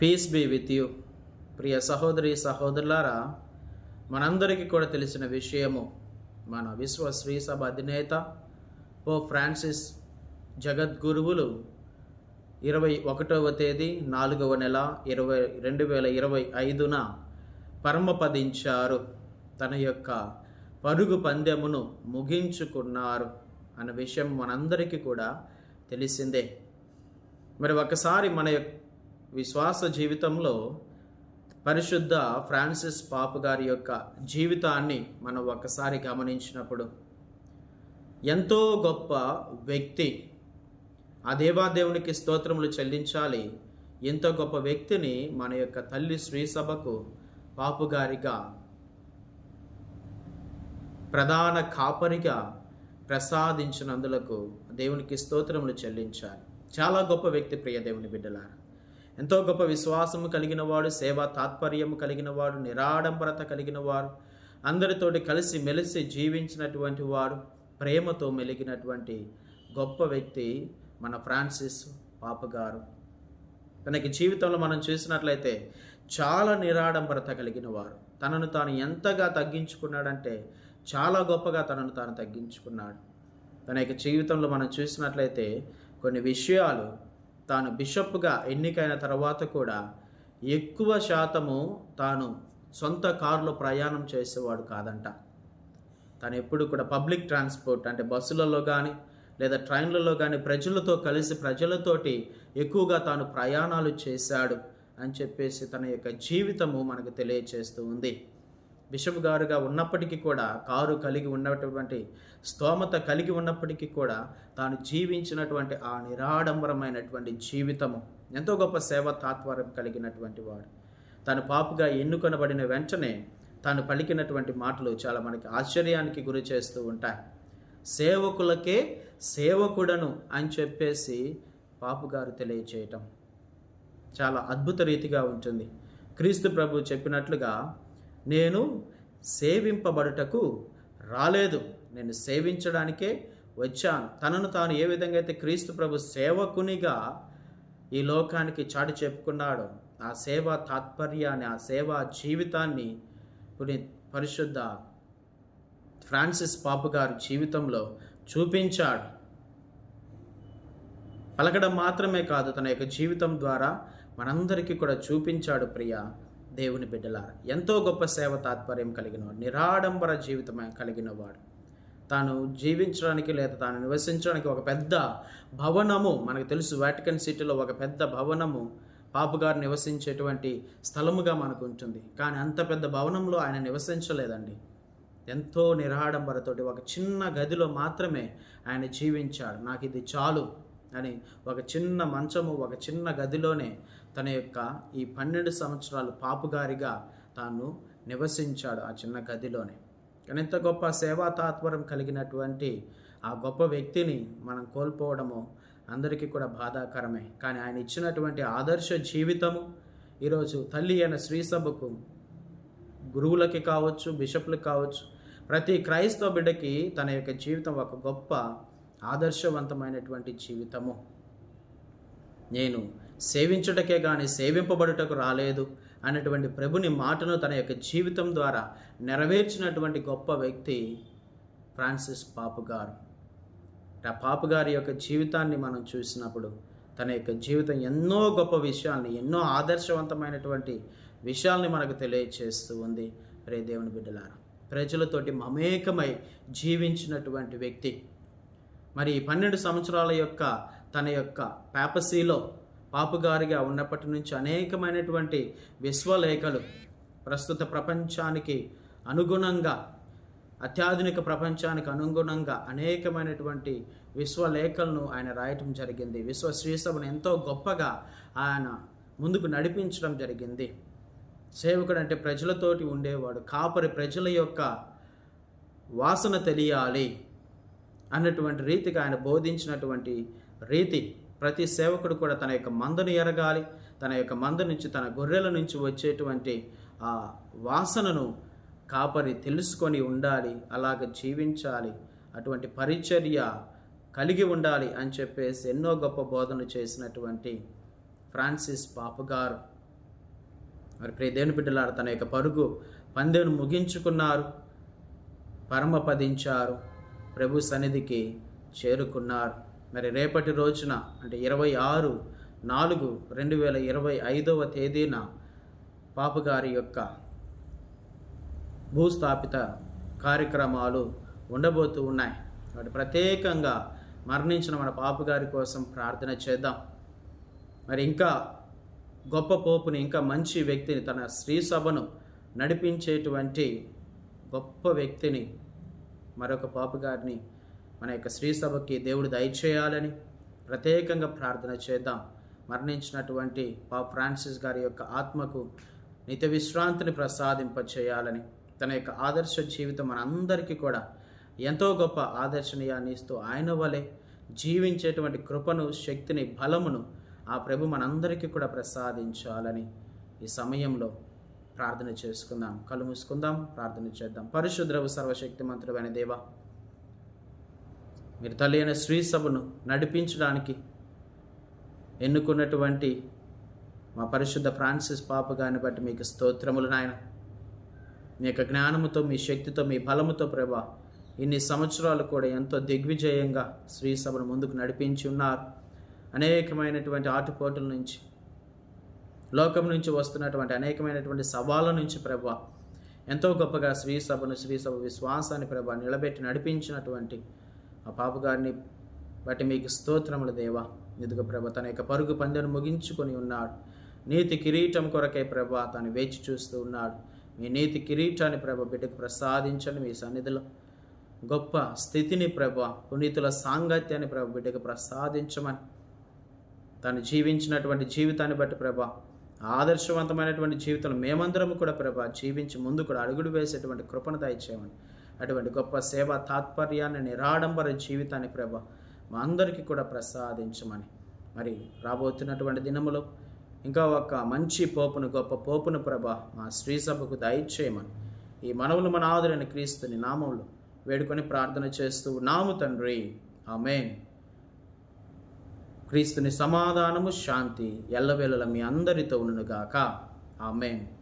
Piece be with you ప్రియ సహోదరి సహోదరులారా మనందరికీ కూడా తెలిసిన విషయము మన విశ్వ శ్రీ సభ అధినేత ఓ ఫ్రాన్సిస్ జగద్గురువులు ఇరవై ఒకటవ తేదీ నాలుగవ నెల ఇరవై రెండు వేల ఇరవై ఐదున పరమపదించారు. తన యొక్క పరుగు పందెమును ముగించుకున్నారు అన్న విషయం మనందరికీ కూడా తెలిసిందే. మరి ఒకసారి మన యొక్క విశ్వాస జీవితంలో పరిశుద్ధ ఫ్రాన్సిస్ పాప్ గారి యొక్క జీవితాన్ని మనం ఒకసారి గమనించినప్పుడు ఎంతో గొప్ప వ్యక్తి ఆ దేవాదేవునికి స్తోత్రములు చెల్లించాలి. ఎంతో గొప్ప వ్యక్తిని మన యొక్క తల్లి శ్రీసభకు పాపుగారిగా ప్రధాన కాపరిగా ప్రసాదించినందులకు దేవునికి స్తోత్రములు చెల్లించాలి. చాలా గొప్ప వ్యక్తి ప్రియ దేవుని బిడ్డలారా. ఎంతో గొప్ప విశ్వాసము కలిగిన వాడు సేవా తాత్పర్యము కలిగిన వాడు నిరాడంబరత కలిగిన వాడు అందరితోటి కలిసి మెలిసి జీవించినటువంటి వాడు ప్రేమతో మెలిగినటువంటి గొప్ప వ్యక్తి మన ఫ్రాన్సిస్ పాపగారు. తనకి జీవితంలో మనం చూసినట్లయితే చాలా నిరాడంబరత కలిగిన వారు తనను తాను ఎంతగా తగ్గించుకున్నాడంటే చాలా గొప్పగా తనను తాను తగ్గించుకున్నాడు. తన యొక్క జీవితంలో మనం చూసినట్లయితే కొన్ని విషయాలు తాను బిషప్గా ఎన్నికైన తర్వాత కూడా ఎక్కువ శాతము తాను సొంత కారులో ప్రయాణం చేసేవాడు కాదంట. తను ఎప్పుడు కూడా పబ్లిక్ ట్రాన్స్పోర్ట్ అంటే బస్సులలో కానీ లేదా ట్రైన్లలో కానీ ప్రజలతో కలిసి ప్రజలతోటి ఎక్కువగా తాను ప్రయాణాలు చేశాడు అని చెప్పేసి తన యొక్క జీవితము మనకు తెలియచేస్తూ ఉంది. బిషప్ గారుగా ఉన్నప్పటికీ కూడా కారు కలిగి ఉన్నటువంటి స్తోమత కలిగి ఉన్నప్పటికీ కూడా తాను జీవించినటువంటి ఆ నిరాడంబరమైనటువంటి జీవితము. ఎంతో గొప్ప సేవ తాత్పర్యం కలిగినటువంటి వాడు. తాను పాపుగా ఎన్నుకొనబడిన వెంటనే తాను పలికినటువంటి మాటలు చాలా మనకి ఆశ్చర్యానికి గురి చేస్తూ ఉంటాయి. సేవకులకే సేవకుడను అని చెప్పేసి పాపుగారు తెలియచేయటం చాలా అద్భుత రీతిగా ఉంటుంది. క్రీస్తు ప్రభు చెప్పినట్లుగా నేను సేవింపబడుటకు రాలేదు. నేను సేవించడానికే వచ్చాను. తనను తాను ఏ విధంగా అయితే క్రీస్తు ప్రభు సేవకునిగా ఈ లోకానికి చాటి చెప్పుకున్నాడో ఆ సేవా తాత్పర్యాన్ని ఆ సేవా జీవితాన్ని కొన్ని పరిశుద్ధ ఫ్రాన్సిస్ పాపు గారు జీవితంలో చూపించాడు. పలకడం మాత్రమే కాదు తన యొక్క జీవితం ద్వారా మనందరికీ కూడా చూపించాడు ప్రియ. దేవుని బిడ్డలార ఎంతో గొప్ప సేవ తాత్పర్యం కలిగినవాడు నిరాడంబర జీవితం కలిగిన వాడు తాను జీవించడానికి లేదా తాను నివసించడానికి ఒక పెద్ద భవనము మనకు తెలుసు వాటికన్ సిటీలో ఒక పెద్ద భవనము పాపుగారు నివసించేటువంటి స్థలముగా మనకు ఉంటుంది. కానీ అంత పెద్ద భవనంలో ఆయన నివసించలేదండి. ఎంతో నిరాడంబరతోటి ఒక చిన్న గదిలో మాత్రమే ఆయన జీవించాడు. నాకు ఇది చాలు అని ఒక చిన్న మంచము ఒక చిన్న గదిలోనే తన యొక్క ఈ పన్నెండు సంవత్సరాలు పాపుగారిగా తాను నివసించాడు ఆ చిన్న గదిలోనే. కానీ ఎంత గొప్ప సేవా తాత్పర్యం కలిగినటువంటి ఆ గొప్ప వ్యక్తిని మనం కోల్పోవడము అందరికీ కూడా బాధాకరమే. కానీ ఆయన ఇచ్చినటువంటి ఆదర్శ జీవితము ఈరోజు తల్లి అయిన శ్రీసభకు గురువులకి కావచ్చు బిషప్లకు కావచ్చు ప్రతి క్రైస్తవ బిడ్డకి తన యొక్క జీవితం ఒక గొప్ప ఆదర్శవంతమైనటువంటి జీవితము. నేను సేవించుటకే కానీ సేవింపబడుటకు రాలేదు అనేటువంటి ప్రభుని మాటను తన యొక్క జీవితం ద్వారా నెరవేర్చినటువంటి గొప్ప వ్యక్తి ఫ్రాన్సిస్ పాపు గారు ఆ పాపు గారి యొక్క జీవితాన్ని మనం చూసినప్పుడు తన యొక్క జీవితం ఎన్నో గొప్ప విషయాల్ని ఎన్నో ఆదర్శవంతమైనటువంటి విషయాల్ని మనకు తెలియచేస్తూ ఉంది. రే దేవుని బిడ్డలారా ప్రజలతోటి మమేకమై జీవించినటువంటి వ్యక్తి. మరి ఈ పన్నెండు సంవత్సరాల యొక్క తన యొక్క పేపసీలో పాపుగారిగా ఉన్నప్పటి నుంచి అనేకమైనటువంటి విశ్వలేఖలు ప్రస్తుత ప్రపంచానికి అనుగుణంగా అత్యాధునిక ప్రపంచానికి అనుగుణంగా అనేకమైనటువంటి విశ్వలేఖలను ఆయన రాయటం జరిగింది. విశ్వ శ్రీసభను ఎంతో గొప్పగా ఆయన ముందుకు నడిపించడం జరిగింది. సేవకుడు అంటే ప్రజలతోటి ఉండేవాడు. కాపరి ప్రజల యొక్క వాసన తెలియాలి అన్నటువంటి రీతిగా ఆయన బోధించినటువంటి రీతి ప్రతి సేవకుడు కూడా తన యొక్క మందను ఎరగాలి తన యొక్క మంద నుంచి తన గొర్రెల నుంచి వచ్చేటువంటి ఆ వాసనను కాపరి తెలుసుకొని ఉండాలి అలాగ జీవించాలి అటువంటి పరిచర్య కలిగి ఉండాలి అని చెప్పేసి ఎన్నో గొప్ప బోధనలు చేసినటువంటి ఫ్రాన్సిస్ పాపగారు. మరి ప్రియ దేవుని బిడ్డలారు తన యొక్క పరుగు పందెను ముగించుకున్నారు పరమపదించారు ప్రభు సన్నిధికి చేరుకున్నారు. మరి రేపటి రోజున అంటే ఇరవై ఆరు నాలుగు రెండు వేల ఇరవై ఐదవ తేదీన పాపగారి యొక్క భూస్థాపిత కార్యక్రమాలు ఉండబోతూ ఉన్నాయి. కాబట్టి ప్రత్యేకంగా మరణించిన మన పాపగారి కోసం ప్రార్థన చేద్దాం. మరి ఇంకా గొప్ప పోపుని ఇంకా మంచి వ్యక్తిని తన స్త్రీ సభను నడిపించేటువంటి గొప్ప వ్యక్తిని మరొక పాపగారిని మన యొక్క శ్రీ సభకి దేవుడు దయచేయాలని ప్రత్యేకంగా ప్రార్థన చేద్దాం. మరణించినటువంటి పా ఫ్రాన్సిస్ గారి యొక్క ఆత్మకు నిత విశ్రాంతిని ప్రసాదింప చేయాలని తన యొక్క ఆదర్శ జీవితం మనందరికీ కూడా ఎంతో గొప్ప ఆదర్శనీయాన్ని ఇస్తూ ఆయన వలె జీవించేటువంటి కృపను శక్తిని బలమును ఆ ప్రభు మనందరికీ కూడా ప్రసాదించాలని ఈ సమయంలో ప్రార్థన చేసుకుందాం. కలు మూసుకుందాం ప్రార్థన చేద్దాం. పరిశుద్రవు సర్వశక్తిమంతుడైన దేవా మీరు తల్లి అయిన శ్రీ సభను నడిపించడానికి ఎన్నుకున్నటువంటి మా పరిశుద్ధ ఫ్రాన్సిస్ పాప గారిని బట్టి మీకు స్తోత్రములు నాయన. మీ యొక్క జ్ఞానముతో మీ శక్తితో మీ బలముతో ప్రభా ఇన్ని సంవత్సరాలు కూడా ఎంతో దిగ్విజయంగా శ్రీ సభను ముందుకు నడిపించి ఉన్నారు. అనేకమైనటువంటి ఆటుపోటుల నుంచి లోకం నుంచి వస్తున్నటువంటి అనేకమైనటువంటి సవాళ్ళ నుంచి ప్రభా ఎంతో గొప్పగా శ్రీ సభను శ్రీ సభ విశ్వాసాన్ని ప్రభా నిలబెట్టి నడిపించినటువంటి ఆ పాపగారిని బట్టి మీకు స్తోత్రముల దేవా. ఎదుగు ప్రభ తన యొక్క పరుగు పందెను ముగించుకొని ఉన్నాడు. నీతి కిరీటం కొరకై ప్రభా తను వేచి చూస్తూ ఉన్నాడు. మీ నీతి కిరీటాన్ని ప్రభ బిడ్డకు ప్రసాదించండి మీ సన్నిధిలో. గొప్ప స్థితిని ప్రభ పునీతుల సాంగత్యాన్ని ప్రభ బిడ్డకు ప్రసాదించమని. తను జీవించినటువంటి జీవితాన్ని బట్టి ప్రభ ఆదర్శవంతమైనటువంటి జీవితంలో మేమందరం కూడా ప్రభ జీవించి ముందు కూడా అడుగుడు వేసేటువంటి కృపను దయచేయమని. అటువంటి గొప్ప సేవ తాత్పర్యాన్ని నిరాడంబర జీవితాన్ని ప్రభ మా అందరికీ కూడా ప్రసాదించమని. మరి రాబోతున్నటువంటి దినములో ఇంకా ఒక మంచి పోపును గొప్ప పోపును ప్రభ మా శ్రీ సభకు దయచేయమని. ఈ మనవులు మన ఆదురైన క్రీస్తుని నామంలో వేడుకొని ప్రార్థన చేస్తూ నాము తండ్రి. ఆమెన్. క్రీస్తుని సమాధానము శాంతి ఎల్లవేళల మీ అందరితో ఉండుగాక ఆమెన్.